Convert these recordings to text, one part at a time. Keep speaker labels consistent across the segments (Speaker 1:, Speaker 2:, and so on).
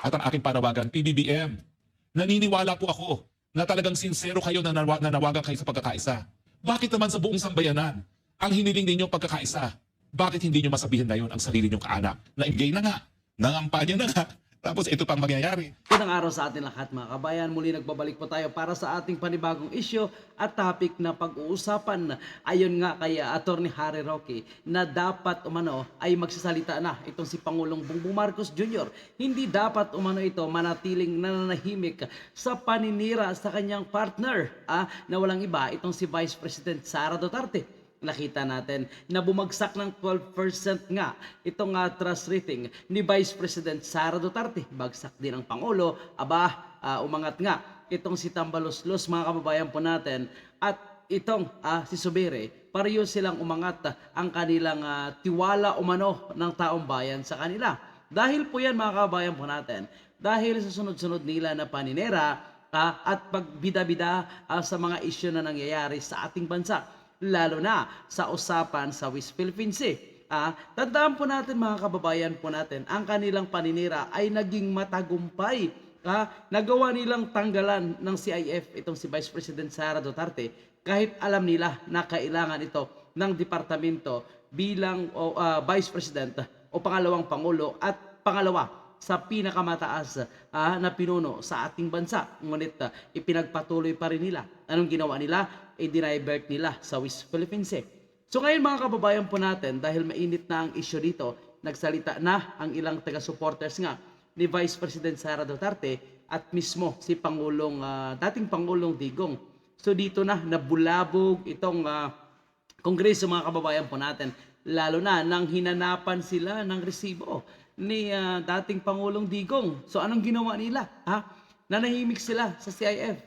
Speaker 1: At ang aking panawagan, PBBM, naniniwala po ako na talagang sincero kayo na nawa- nanawagan kayo sa pagkakaisa. Bakit naman sa buong sambayanan, ang hiniling ninyo pagkakaisa? Bakit hindi nyo masabihin na yun ang sarili nyong kaanak? Na gay na nga, nangampanya na nga, tapos ito pang mangyayari.
Speaker 2: Magandang araw sa atin lahat mga kabayan. Muli nagbabalik po tayo para sa ating panibagong isyo at topic na pag-uusapan. Ayon nga kay Attorney Harry Roque na dapat umano ay magsasalita na itong si Pangulong Bongbong Marcos Jr. Hindi dapat umano ito manatiling nananahimik sa paninira sa kanyang partner ah, na walang iba itong si Vice President Sara Duterte nakita natin na bumagsak ng 12% nga itong uh, trust rating ni Vice President Sara Duterte. Bagsak din ang Pangulo. Aba, ah, umangat nga itong si Tambaloslos mga kababayan po natin at itong ah, si Subire pareho silang umangat ang kanilang ah, tiwala umano ng taong bayan sa kanila. Dahil po yan mga kababayan po natin, dahil sa sunod-sunod nila na paninera ah, at pagbida-bida ah, sa mga isyu na nangyayari sa ating bansa lalo na sa usapan sa West Philippine Sea. Ah, tandaan po natin mga kababayan po natin, ang kanilang paninira ay naging matagumpay. Ah, nagawa nilang tanggalan ng CIF itong si Vice President Sara Duterte kahit alam nila na kailangan ito ng departamento bilang o, ah, Vice President o pangalawang pangulo at pangalawa sa pinakamataas ah, na pinuno sa ating bansa. Ngunit ah, ipinagpatuloy pa rin nila. Anong ginawa nila? I-divert nila sa West Philippine Sea. So ngayon mga kababayan po natin, dahil mainit na ang issue dito, nagsalita na ang ilang taga-supporters nga ni Vice President Sara Duterte at mismo si Pangulong, ah, dating Pangulong Digong. So dito na nabulabog itong ah, kongreso mga kababayan po natin lalo na nang hinanapan sila ng resibo ni ah, dating Pangulong Digong. So anong ginawa nila? Ha? Nanahimik sila sa CIF.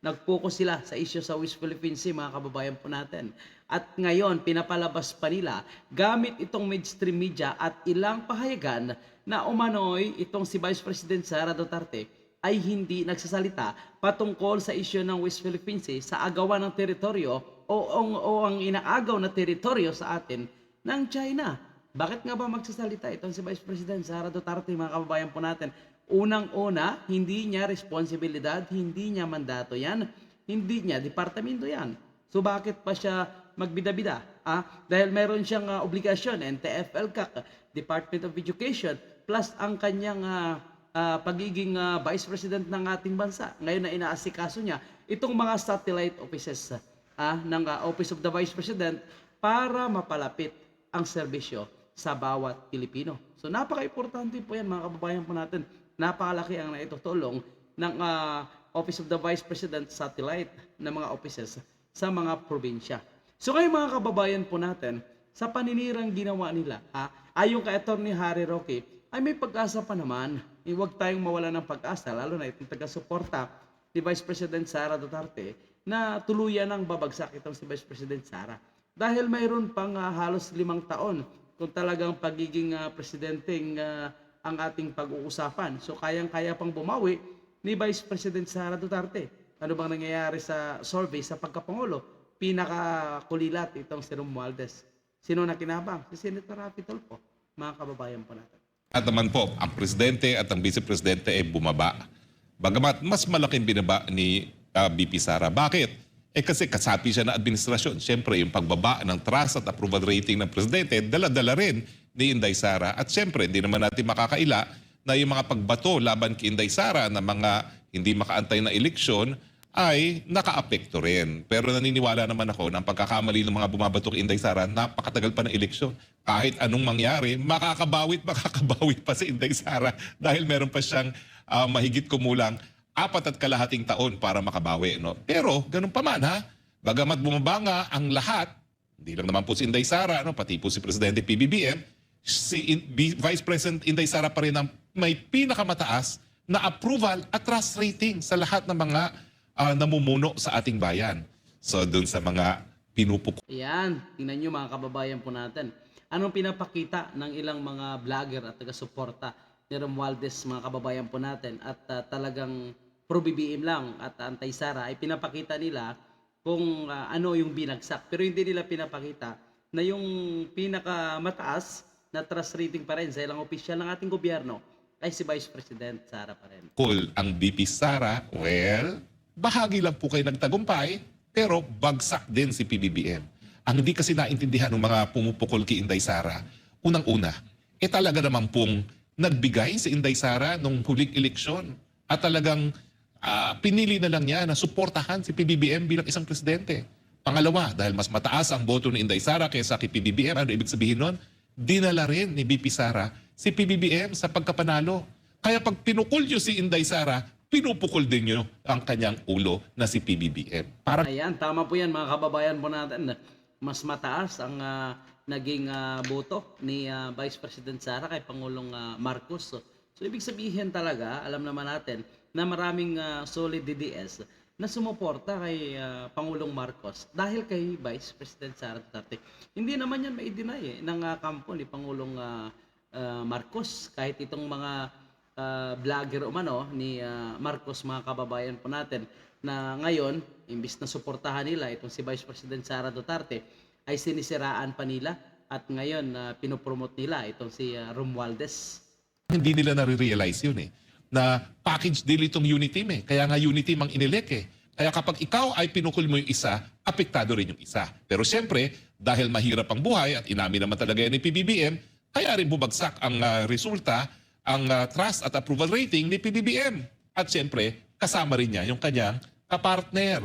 Speaker 2: Nag-focus sila sa issue sa West Philippine Sea mga kababayan po natin. At ngayon, pinapalabas pa nila gamit itong mainstream media at ilang pahayagan na umanoy itong si Vice President Sara Duterte ay hindi nagsasalita patungkol sa issue ng West Philippine Sea sa agawan ng teritoryo o, o, o ang inaagaw na teritoryo sa atin ng China. Bakit nga ba magsasalita itong si Vice President Sara Duterte, mga kababayan po natin? Unang-una, hindi niya responsibilidad, hindi niya mandato yan, hindi niya departamento yan. So bakit pa siya magbida-bida? Ah? Dahil meron siyang ah, obligasyon, NTFL CAC, Department of Education, plus ang kanyang ah, ah, pagiging ah, Vice President ng ating bansa. Ngayon na inaasikaso niya itong mga satellite offices ah, ng ah, Office of the Vice President para mapalapit ang serbisyo sa bawat Pilipino. So napaka-importante po yan mga kababayan po natin. Napakalaki ang naitutulong ng ah, Office of the Vice President satellite ng mga offices sa mga probinsya. So ngayon mga kababayan po natin, sa paninirang ginawa nila, ah, ayon kay Attorney Harry Roque, ay may pag-asa pa naman. Eh, Huwag tayong mawala ng pag-asa, lalo na itong taga-suporta ni Vice President Sara Duterte na tuluyan ng babagsak itong si Vice President Sara. Dahil mayroon pang ah, halos limang taon kung talagang pagiging ah, presidenteng ah, ang ating pag-uusapan. So kayang-kaya pang bumawi ni Vice President Sara Duterte. Ano bang nangyayari sa survey sa pagkapangulo? Pinakakulilat itong si Romualdez. Sino na kinabang? Si Senator Rafi Tulfo. Mga kababayan po natin.
Speaker 3: At naman po, ang presidente at ang vice-presidente ay bumaba. Bagamat mas malaking binaba ni ah, BP Sara. Bakit? Eh kasi kasapi siya ng administrasyon. Siyempre, yung pagbaba ng trust at approval rating ng presidente, dala-dala rin ni Inday Sara. At siyempre, hindi naman natin makakaila na yung mga pagbato laban kay Inday Sara na mga hindi makaantay na eleksyon ay nakaapekto rin. Pero naniniwala naman ako na pagkakamali ng mga bumabato kay Inday Sara, napakatagal pa ng eleksyon. Kahit anong mangyari, makakabawit, makakabawi pa si Inday Sara dahil meron pa siyang ah, mahigit kumulang apat at kalahating taon para makabawi. No? Pero, ganun pa man ha, bagamat bumaba nga ang lahat, hindi lang naman po si Inday Sara, no? pati po si Presidente PBBM, si In- B- Vice President Inday Sara pa rin ang may pinakamataas na approval at trust rating sa lahat ng mga ah, namumuno sa ating bayan. So, dun sa mga pinupuk
Speaker 2: Ayan, tingnan nyo mga kababayan po natin. Anong pinapakita ng ilang mga vlogger at taga-suporta ni Romualdez mga kababayan po natin at ah, talagang pro-BBM lang at anti-Sara ay pinapakita nila kung ah, ano yung binagsak. Pero hindi nila pinapakita na yung pinakamataas na trust rating pa rin sa ilang opisyal ng ating gobyerno ay si Vice President Sara pa rin.
Speaker 3: Cool ang BP Sara, well, bahagi lang po kayo nagtagumpay, pero bagsak din si PBBM. Ang hindi kasi naintindihan ng mga pumupukol kay Inday Sara, unang-una, eh talaga naman pong nagbigay si Inday Sara nung huling eleksyon at talagang ah, pinili na lang niya na suportahan si PBBM bilang isang presidente. Pangalawa, dahil mas mataas ang boto ni Inday Sara kaysa kay PBBM, ano ibig sabihin nun? Dinala rin ni BP Sara si PBBM sa pagkapanalo. Kaya pag pinukul niyo si Inday Sara, pinupukol din niyo ang kanyang ulo na si PBBM. Para
Speaker 2: Ayan, tama po yan mga kababayan po natin. Mas mataas ang ah, naging ah, boto ni ah, Vice President Sara kay Pangulong ah, Marcos. So, so, ibig sabihin talaga, alam naman natin na maraming ah, solid DDS na sumuporta kay ah, Pangulong Marcos dahil kay Vice President Sara Duterte. Hindi naman yan mai-deny eh, ng ah, kampo ni Pangulong ah, ah, Marcos kahit itong mga ah, vlogger umano ni ah, Marcos mga kababayan po natin na ngayon imbis na suportahan nila itong si Vice President Sara Duterte ay sinisiraan pa nila at ngayon na pinopromote nila itong si ah, Romualdez.
Speaker 3: hindi nila nare-realize yun eh. Na package deal itong Unity eh. Kaya nga Unity mang inilek eh. Kaya kapag ikaw ay pinukul mo yung isa, apektado rin yung isa. Pero siyempre, dahil mahirap ang buhay at inamin naman talaga yan ni PBBM, kaya rin bumagsak ang ah, resulta, ang ah, trust at approval rating ni PBBM. At siyempre, kasama rin niya yung kanyang kapartner.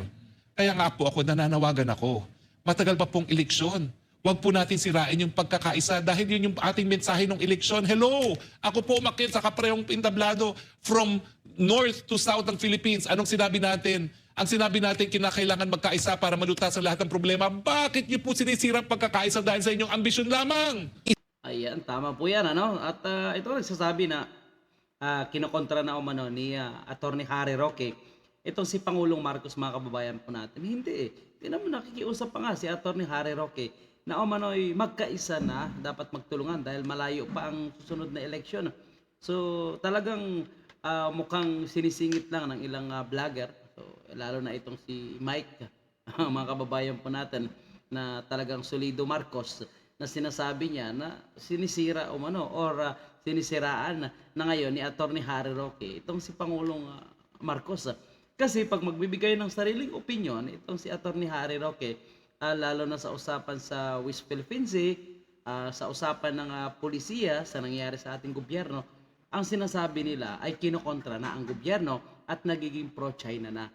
Speaker 3: Kaya nga po ako nananawagan ako. Matagal pa pong eleksyon. Huwag po natin sirain yung pagkakaisa dahil yun yung ating mensahe ng eleksyon. Hello! Ako po umakit sa kaprehong pintablado from north to south ng Philippines. Anong sinabi natin? Ang sinabi natin, kinakailangan magkaisa para malutas ang lahat ng problema. Bakit niyo po sinisira ang pagkakaisa dahil sa inyong ambisyon lamang?
Speaker 2: Ayan, tama po yan ano. At ah, ito nagsasabi na ah, kinokontra na umano ni ah, Attorney Harry Roque itong si Pangulong Marcos mga kababayan po natin. Hindi eh. Tinan mo nakikiusap pa nga si Attorney Harry Roque na umano'y magkaisa na dapat magtulungan dahil malayo pa ang susunod na eleksyon. So talagang ah, mukhang sinisingit lang ng ilang ah, vlogger. So, lalo na itong si Mike, mga kababayan po natin na talagang solido Marcos na sinasabi niya na sinisira o ano or ah, sinisiraan na ngayon ni Attorney Harry Roque itong si Pangulong ah, Marcos. Kasi pag magbibigay ng sariling opinion itong si Attorney Harry Roque ah, lalo na sa usapan sa West Philippine ah, sa usapan ng ah, polisiya sa nangyayari sa ating gobyerno, ang sinasabi nila ay kinokontra na ang gobyerno at nagiging pro-China na.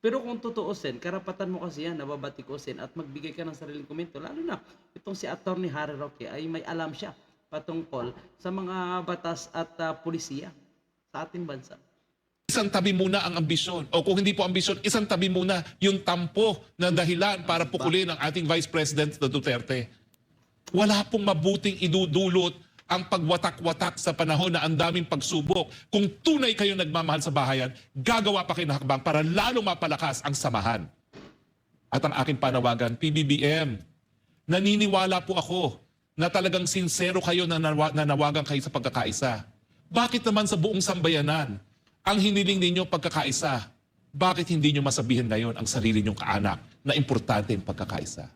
Speaker 2: Pero kung tutuusin, karapatan mo kasi yan, nababatikusin at magbigay ka ng sariling komento. Lalo na, itong si Attorney Harry Roque ay may alam siya patungkol sa mga batas at ah, pulisiya sa ating bansa.
Speaker 3: Isang tabi muna ang ambisyon. O kung hindi po ambisyon, isang tabi muna yung tampo na dahilan para pukulin ang ating Vice President na Duterte. Wala pong mabuting idudulot ang pagwatak-watak sa panahon na ang daming pagsubok. Kung tunay kayo nagmamahal sa bahayan, gagawa pa kayo ng hakbang para lalo mapalakas ang samahan. At ang aking panawagan, PBBM, naniniwala po ako na talagang sincero kayo na nawa- nanawagan kayo sa pagkakaisa. Bakit naman sa buong sambayanan, ang hiniling ninyo pagkakaisa, bakit hindi nyo masabihin ngayon ang sarili nyong kaanak na importante ang pagkakaisa?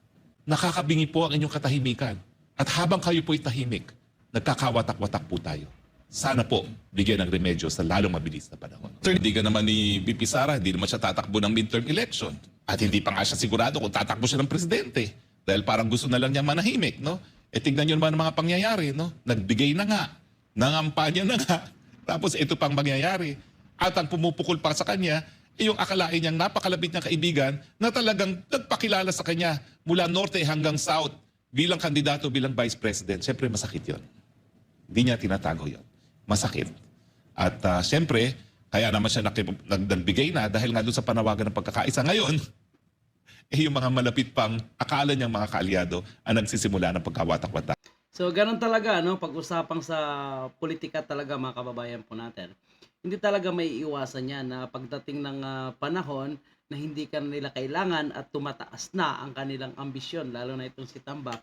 Speaker 3: Nakakabingi po ang inyong katahimikan. At habang kayo po'y tahimik, nagkakawatak-watak po tayo. Sana po, bigyan ng remedyo sa lalong mabilis na panahon. Sir, hindi ka naman ni BP Sara, hindi naman siya tatakbo ng midterm election. At hindi pa nga siya sigurado kung tatakbo siya ng presidente. Dahil parang gusto na lang niya manahimik, no? E tignan niyo naman ang mga pangyayari, no? Nagbigay na nga, nangampanya na nga, tapos ito pang mangyayari. At ang pumupukol pa sa kanya, eh yung akalain niyang napakalapit niyang kaibigan na talagang nagpakilala sa kanya mula norte hanggang south bilang kandidato, bilang vice president. Siyempre, masakit yon. Hindi niya tinatago yon. Masakit. At ah, siyempre, kaya naman siya nakip- nag- nagbigay na dahil nga doon sa panawagan ng pagkakaisa. Ngayon, eh yung mga malapit pang akala niyang mga kaalyado ang nagsisimula ng pagkawatak-watak.
Speaker 2: So, ganun talaga, no? Pag-usapang sa politika talaga, mga kababayan po natin. Hindi talaga may iwasan yan na pagdating ng ah, panahon na hindi ka nila kailangan at tumataas na ang kanilang ambisyon, lalo na itong si Tambak.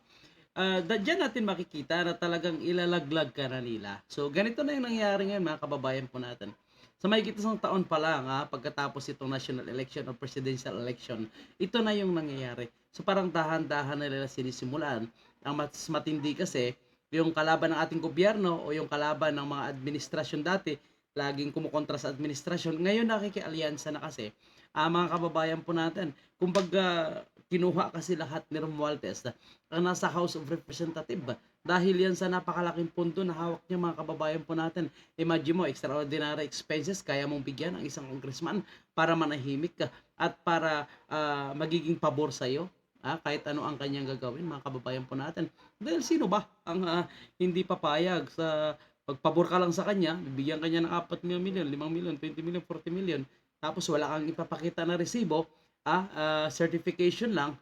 Speaker 2: Uh, diyan natin makikita na talagang ilalaglag ka na nila. So, ganito na yung nangyayari ngayon, mga kababayan po natin. Sa may isang taon pa lang, ha, pagkatapos itong national election o presidential election, ito na yung nangyayari. So parang dahan-dahan na nila sinisimulan. Ang mas matindi kasi, yung kalaban ng ating gobyerno o yung kalaban ng mga administrasyon dati, laging kumukontra sa administrasyon. Ngayon nakikialyansa na kasi ah, mga kababayan po natin. Kumbaga, kinuha kasi lahat ni Romualdez na ang nasa House of Representative dahil yan sa napakalaking pundo na hawak niya mga kababayan po natin. Imagine mo, extraordinary expenses, kaya mong bigyan ang isang congressman para manahimik ka at para ah, magiging pabor sa'yo. Ah, kahit ano ang kanyang gagawin, mga kababayan po natin. Dahil sino ba ang ah, hindi papayag sa pagpabor ka lang sa kanya, bibigyan kanya ng 4 million, 5 million, 20 million, 40 million, tapos wala kang ipapakita na resibo, ah, ah, certification lang,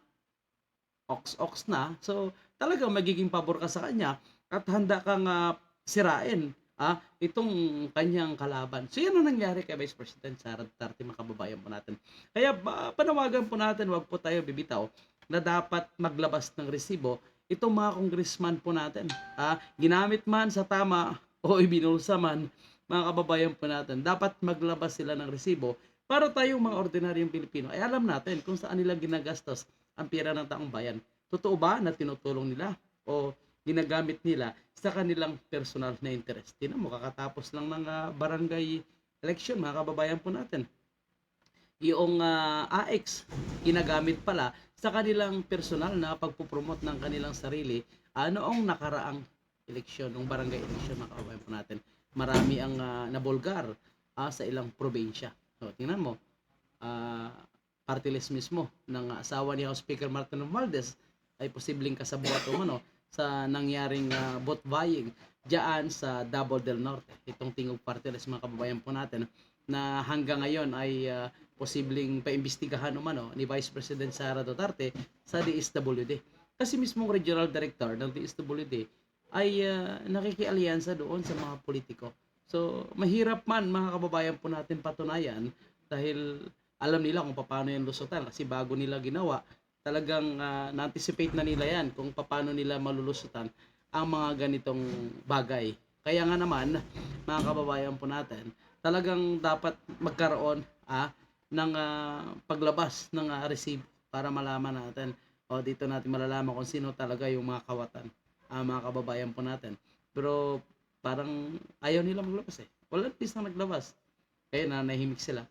Speaker 2: ox-ox na. So, talagang magiging pabor ka sa kanya at handa kang ah, sirain ah, itong kanyang kalaban. So, yan ang nangyari kay Vice President Sara Duterte, mga kababayan po natin. Kaya ba, panawagan po natin, wag po tayo bibitaw na dapat maglabas ng resibo itong mga congressman po natin. Ah, ginamit man sa tama o ibinulsa man, mga kababayan po natin, dapat maglabas sila ng resibo para tayong mga ordinaryong Pilipino ay alam natin kung saan nila ginagastos ang pera ng taong bayan. Totoo ba na tinutulong nila o ginagamit nila sa kanilang personal na interest? Tinan mo, kakatapos lang ng ah, barangay election, mga kababayan po natin. Yung ah, AX, ginagamit pala sa kanilang personal na pagpupromote ng kanilang sarili ah, noong nakaraang eleksyon, ng barangay eleksyon, mga kababayan po natin. Marami ang ah, nabulgar ah, sa ilang probinsya. So, tingnan mo, ah, party list mismo ng asawa ni House Speaker Martin Romualdez ay posibleng kasabuat umano sa nangyaring ah, vote buying diyan sa Davao del Norte. Itong tingog party list mga kababayan po natin na hanggang ngayon ay ah, posibleng paimbestigahan umano ni Vice President Sara Duterte sa DSWD. Kasi mismong regional director ng DSWD ay ah, nakikialyansa doon sa mga politiko. So, mahirap man mga kababayan po natin patunayan dahil alam nila kung paano yan lusutan kasi bago nila ginawa, talagang ah, na-anticipate na nila yan kung paano nila malulusutan ang mga ganitong bagay. Kaya nga naman, mga kababayan po natin, talagang dapat magkaroon ah, ng ah, paglabas ng ah, receipt para malaman natin o dito natin malalaman kung sino talaga yung mga kawatan, ah, mga kababayan po natin. Pero parang ayaw nila maglabas eh. Wala at least na naglabas. Kaya na nahimik sila.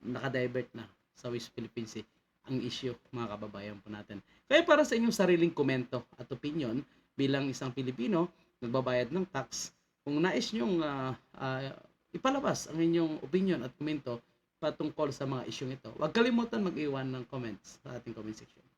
Speaker 2: Nakadivert na sa West Philippine Sea ang issue mga kababayan po natin. Kaya para sa inyong sariling komento at opinion bilang isang Pilipino nagbabayad ng tax, kung nais nyong ah, ah, ipalabas ang inyong opinion at komento patungkol sa mga isyong ito, huwag kalimutan mag-iwan ng comments sa ating comment section.